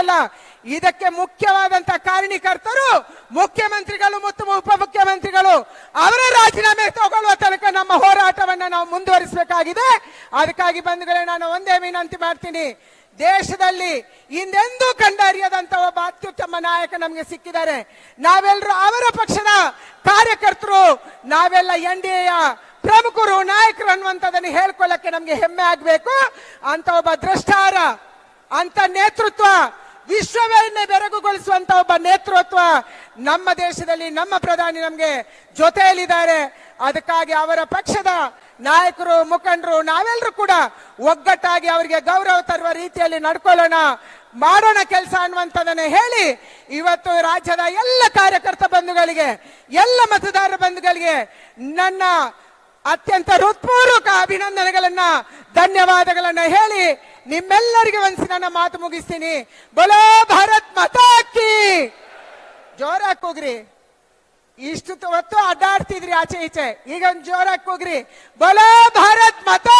ಅಲ್ಲ. ಇದಕ್ಕೆ ಮುಖ್ಯವಾದಂತ ಕಾರಣೀಕರ್ತರು ಮುಖ್ಯಮಂತ್ರಿಗಳು ಮತ್ತು ಉಪಮುಖ್ಯಮಂತ್ರಿಗಳು. ಅವರ ರಾಜೀನಾಮೆ ತಗೊಳ್ಳುವ ತನಕ ನಮ್ಮ ಹೋರಾಟವನ್ನ ನಾವು ಮುಂದುವರಿಸಬೇಕಾಗಿದೆ. ಅದಕ್ಕಾಗಿ ಬಂಧುಗಳೇ, ನಾನು ಒಂದೇ ವಿನಂತಿ ಮಾಡ್ತೀನಿ. ದೇಶದಲ್ಲಿ ಹಿಂದೆಂದೂ ಕಂಡರಿಯದಂತ ಒಬ್ಬ ಅತ್ಯುತ್ತಮ ನಾಯಕ ನಮಗೆ ಸಿಕ್ಕಿದ್ದಾರೆ. ನಾವೆಲ್ಲರೂ ಅವರ ಪಕ್ಷದ ಕಾರ್ಯಕರ್ತರು. ನಾವೆಲ್ಲ ಎನ್ ಡಿ ಎಯ ಪ್ರಮುಖರು, ನಾಯಕರು ಅನ್ನುವಂಥದ್ದನ್ನು ಹೇಳ್ಕೊಳ್ಳಕ್ಕೆ ನಮ್ಗೆ ಹೆಮ್ಮೆ ಆಗ್ಬೇಕು. ಅಂತ ಒಬ್ಬ ದ್ರಷ್ಟಾರ ಅಂತ ನೇತೃತ್ವ ವಿಶ್ವವನ್ನೇ ಬೆರಗುಗೊಳಿಸುವಂತ ಒಬ್ಬ ನೇತೃತ್ವ ನಮ್ಮ ದೇಶದಲ್ಲಿ ನಮ್ಮ ಪ್ರಧಾನಿ ನಮಗೆ ಜೊತೆಯಲ್ಲಿದ್ದಾರೆ. ಅದಕ್ಕಾಗಿ ಅವರ ಪಕ್ಷದ ನಾಯಕರು, ಮುಖಂಡರು, ನಾವೆಲ್ಲರೂ ಕೂಡ ಒಗ್ಗಟ್ಟಾಗಿ ಅವರಿಗೆ ಗೌರವ ತರುವ ರೀತಿಯಲ್ಲಿ ನಡ್ಕೊಳ್ಳೋಣ, ಮಾಡೋಣ ಕೆಲಸ ಅನ್ನುವಂಥದ್ದನ್ನು ಹೇಳಿ ಇವತ್ತು ರಾಜ್ಯದ ಎಲ್ಲ ಕಾರ್ಯಕರ್ತ ಬಂಧುಗಳಿಗೆ, ಎಲ್ಲ ಮತದಾರ ಬಂಧುಗಳಿಗೆ ನನ್ನ ಅತ್ಯಂತ ಹೃತ್ಪೂರ್ವಕ ಅಭಿನಂದನೆಗಳನ್ನ, ಧನ್ಯವಾದಗಳನ್ನ ಹೇಳಿ ನಿಮ್ಮೆಲ್ಲರಿಗೆ ಒಂದ್ಸಿ ನನ್ನ ಮಾತು ಮುಗಿಸ್ತೀನಿ. ಬಲೋ ಭಾರತ್ ಮತಾಕಿ ಜೋರಾಗಿ ಹೋಗ್ರಿ ಇಷ್ಟು ಹೊತ್ತು ಅಡ್ಡಾಡ್ತಿದ್ರಿ ಆಚೆ ಈಚೆ. ಈಗ ಒಂದ್ ಜೋರಾಗಿ ಹೋಗ್ರಿ ಬಲೋ ಭಾರತ್ ಮತಾಕಿ